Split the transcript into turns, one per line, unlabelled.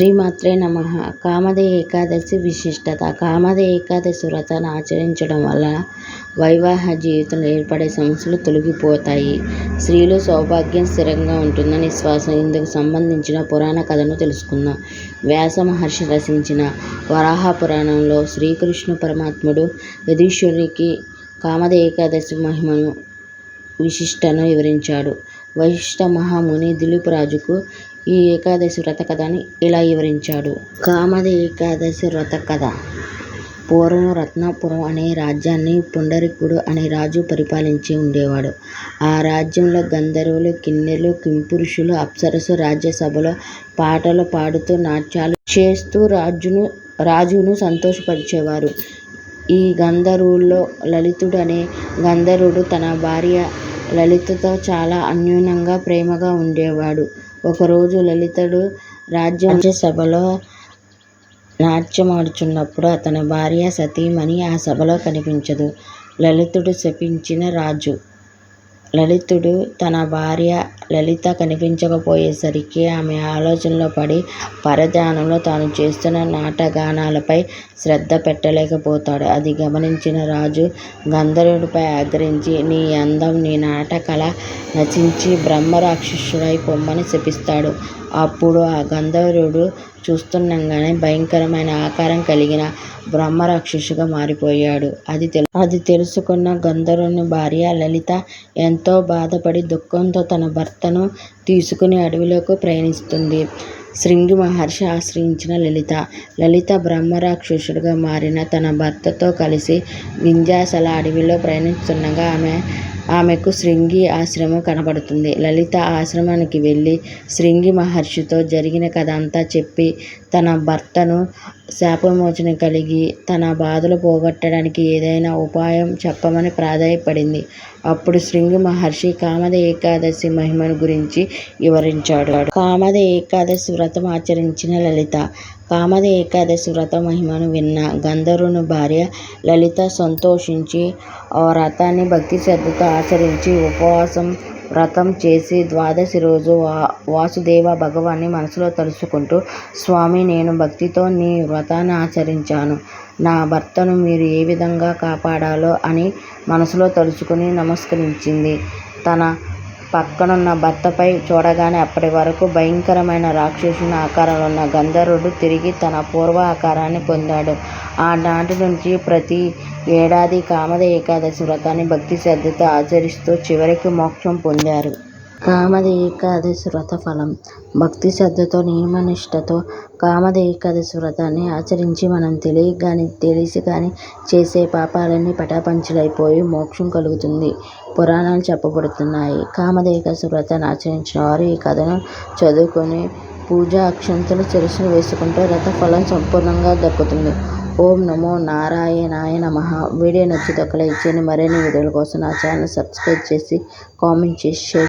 శ్రీమాత్రే నమ. కామదే ఏకాదశి విశిష్టత. కామద ఏకాదశి వ్రతాన్ని ఆచరించడం వల్ల వైవాహ జీవితంలో ఏర్పడే సమస్యలు తొలగిపోతాయి. స్త్రీలు సౌభాగ్యం స్థిరంగా ఉంటుందని విశ్వాసం ఇందుకు సంబంధించిన పురాణ కథను తెలుసుకుందాం. వ్యాస మహర్షి రచించిన వరాహ పురాణంలో శ్రీకృష్ణ పరమాత్ముడు యుధిష్ఠిరునికి కామద ఏకాదశి మహిమను విశిష్టను వివరించాడు. వశిష్ఠ మహాముని దిలీప్ రాజుకు ఈ ఏకాదశి వ్రత కథని ఇలా వివరించాడు. కామది ఏకాదశి వ్రత కథ. పూర్వం రత్నాపురం అనే రాజ్యాన్ని పుండరీకుడు అనే రాజు పరిపాలించి ఉండేవాడు. ఆ రాజ్యంలో గంధర్వులు కిన్నెలు కింపురుషులు అప్సరసు రాజ్యసభలో పాటలు పాడుతూ నాట్యాలు చేస్తూ రాజును రాజును సంతోషపరిచేవారు. ఈ గంధర్వుల్లో లలితుడు అనే గంధర్వుడు తన భార్య లలితతో చాలా అన్యూనంగా ప్రేమగా ఉండేవాడు. ఒకరోజు లలితుడు రాజ్యసభలో నాట్యమాడుచున్నప్పుడు అతని భార్య సతీమణి ఆ సభలో కనిపించదు. లలితుడు శపించిన రాజు లలితుడు తన భార్య లలిత కనిపించకపోయేసరికి ఆమె ఆలోచనలో పడి పరధ్యానంలో తాను చేస్తున్న నాటగానాలపై శ్రద్ధ పెట్టలేకపోతాడు. అది గమనించిన రాజు గంధర్వుడిపై ఆగ్రహించి నీ అందం, నీ నాటకళ నశించి బ్రహ్మరాక్షసుడై పొమ్మని శపిస్తాడు. అప్పుడు ఆ గంధర్వుడు చూస్తుండగానే భయంకరమైన ఆకారం కలిగిన బ్రహ్మరాక్షసుగా మారిపోయాడు. అది తెలుసుకున్న గంధర్వుని భార్య లలిత ఎంతో బాధపడి దుఃఖంతో తన భర్త భర్తను తీసుకుని అడవిలోకి ప్రయాణిస్తుంది. శృంగి మహర్షి ఆశ్రయించిన లలిత లలిత బ్రహ్మరాక్షసుడిగా మారిన తన భర్తతో కలిసి వింధ్యాసల అడవిలో ప్రయాణిస్తుండగా ఆమె ఆమెకు శృంగి ఆశ్రమం కనబడుతుంది లలిత ఆ ఆశ్రమానికి వెళ్ళి శృంగి మహర్షితో జరిగిన కథ అంతా చెప్పి తన భర్తకు శాపమోచన కలిగి తన బాధలు పోగొట్టడానికి ఏదైనా ఉపాయం చెప్పమని ప్రాధేయపడింది. అప్పుడు శృంగి మహర్షి కామద ఏకాదశి మహిమను గురించి వివరించాడు. కామద ఏకాదశి వ్రతం ఆచరించిన లలిత కామద ఏకాదశి వ్రత మహిమను విన్న గంధర్వుని భార్య లలిత సంతోషించి ఆ వ్రతాన్ని భక్తి శ్రద్ధతో ఆచరించి ఉపవాసం, వ్రతం చేసి ద్వాదశి రోజు వాసుదేవ భగవాన్ని మనసులో తలుచుకుంటూ స్వామి నేను భక్తితో నీ వ్రతాన్ని ఆచరించాను. నా భర్తను మీరు ఏ విధంగా కాపాడాలో అని మనసులో తలుచుకుని నమస్కరించింది. తన పక్కనున్న భర్తపై చూడగానే అప్పటి వరకు భయంకరమైన రాక్షసుని ఆకారంలో ఉన్న గంధర్వుడు తిరిగి తన పూర్వ ఆకారాన్ని పొందాడు. ఆనాటి నుంచి ప్రతి ఏడాది కామద ఏకాదశి వ్రతాన్ని భక్తి శ్రద్ధతో ఆచరిస్తూ చివరికి మోక్షం పొందారు. కామద ఏకాదశి వ్రత ఫలం భక్తిశ్రద్ధలతో నియమనిష్టతో కామద ఏకాదశి వ్రతాన్ని ఆచరించి మనం తెలియ కానీ తెలిసి కానీ చేసే పాపాలన్నీ పటాపంచలైపోయి మోక్షం కలుగుతుంది పురాణాలు చెప్పబడుతున్నాయి. కామద ఏకాదశి వ్రతాన్ని ఆచరించిన వారు ఈ కథను చదువుకొని పూజా అక్షంతలు శిరస్సున వేసుకుంటే వ్రత ఫలం సంపూర్ణంగా దక్కుతుంది. ఓం నమో నారాయణాయ నమ వీడియో నచ్చితే ఒక లైక్ చేయండి. మరిన్ని వీడియోల కోసం నా ఛానల్ సబ్స్క్రైబ్ చేసి కామెంట్ చేసి షేర్